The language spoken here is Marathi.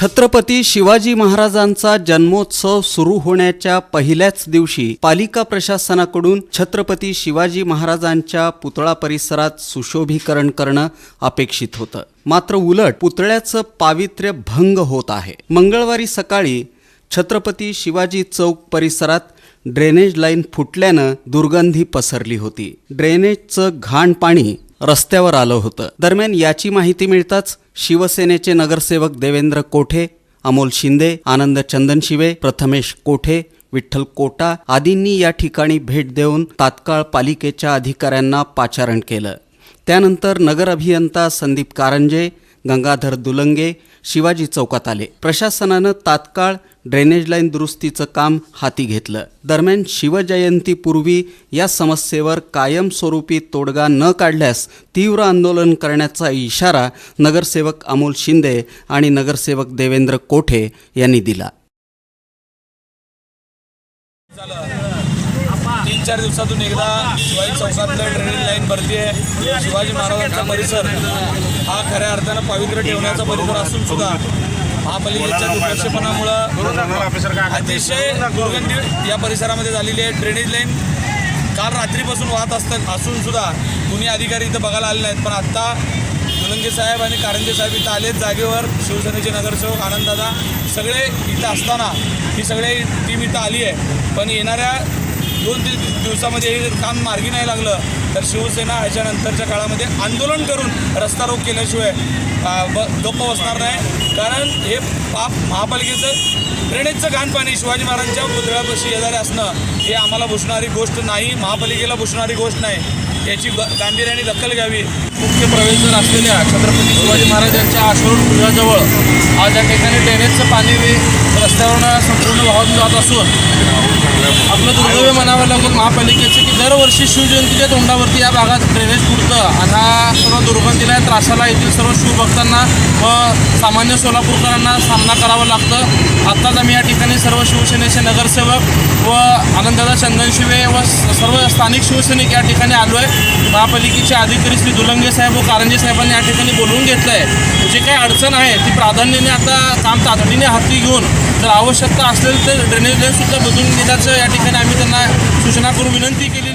छत्रपती शिवाजी महाराजांचा जन्मोत्सव सुरू होण्याच्या पहिल्याच दिवशी पालिका प्रशासनाकडून छत्रपती शिवाजी महाराजांच्या पुतळा परिसरात सुशोभीकरण करणं अपेक्षित होतं. मात्र उलट पुतळ्याचं पावित्र्य भंग होत आहे. मंगळवारी सकाळी छत्रपती शिवाजी चौक परिसरात ड्रेनेज लाईन फुटल्यानं दुर्गंधी पसरली होती. ड्रेनेजचं घाण पाणी रस्त्यावर आलं होतं. दरम्यान याची माहिती मिळताच शिवसेनेचे नगरसेवक देवेंद्र कोठे अमोल शिंदे आनंद चंदनशिवे प्रथमेश कोठे विठ्ठल कोटा आदींनी या ठिकाणी भेट देऊन तात्काळ पालिकेच्या अधिकाऱ्यांना पाचारण केलं. त्यानंतर नगर अभियंता संदीप कारंजे गंगाधर दुलंगे शिवाजी चौकात आले. प्रशासनानं तात्काळ ड्रेनेज लाईन दुरुस्तीचं काम हाती घेतलं. दरम्यान शिवजयंतीपूर्वी या समस्येवर कायमस्वरूपी तोडगा न काढल्यास तीव्र आंदोलन करण्याचा इशारा नगरसेवक अमोल शिंदे आणि नगरसेवक देवेंद्र कोठे यांनी दिला. तीन चार दिवसातून एकदा शिवाजी चौकातलं ड्रेनेज लाईन भरती आहे शिवाजी महाराजांचा परिसर हा खऱ्या अर्थानं पावित्र्य ठेवण्याचा परिसर असून सुद्धा महापालिकेच्या दुर्लक्षपणामुळं अतिशय दुर्गंधी या परिसरामध्ये झालेली आहे ड्रेनेज लाईन काल रात्रीपासून वाहत असतात असून सुद्धा कुणी अधिकारी इथं बघायला आले नाहीत. पण आत्ता दुलंगे साहेब आणि कारंजे साहेब इथं आलेत जागेवर. शिवसेनेचे नगरसेवक आनंददादा सगळे इथं असताना ही सगळे टीम इथं आली आहे. पण येणाऱ्या दोन तीन दिवसामध्ये हे काम मार्गी नाही लागलं तर शिवसेना ह्याच्यानंतरच्या काळामध्ये आंदोलन करून रस्ता रोख केल्याशिवाय ब गप्प बसणार नाही. कारण हे पाप महापालिकेचं ड्रेनेजचं घाण पाणी शिवाजी महाराजांच्या पुतळ्यापाशी येणारे असणं हे आम्हाला भुसणारी गोष्ट नाही महापालिकेला भुसणारी गोष्ट नाही. याची ग- गांभीर्याने दखल घ्यावी. मुख्य प्रवेशद्वार असलेल्या छत्रपती शिवाजी महाराजांच्या आश्रम पुलाजवळ आज या ठिकाणी ड्रेनेजचं पाणी वे- रस्त्यावरून संपूर्ण वाहून जात असून आपलं दुर्दैव म्हणावं लागेल महापालिकेचं की दरवर्षी शिवजयंतीच्या तोंडावरती या भागात ड्रेनेज फुटतं आणि हा सर्व दुर्गंधीला त्रासाला येथील सर्व शिवभक्तांना व सामान्य सोलापूरकरांना सामना करावा लागतं. आत्ताच आम्ही या ठिकाणी सर्व शिवसेनेचे नगरसेवक व आनंददादा चंदनशिवे व स- सर्व स्थानिक शिवसैनिक या ठिकाणी आलो आहे. महापालिकेचे अधिकारी श्री दुलंगे साहेब व कारंजे साहेबांनी या ठिकाणी बोलवून घेतलं आहे जी काही अडचण आहे ती प्राधान्याने आता काम तातडीने हाती घेऊन जर आवश्यकता असेल तर ड्रेनेज लाईनसुद्धा बदलून घेण्याचं या ठिकाणी आम्ही त्यांना सूचना करून विनंती केली.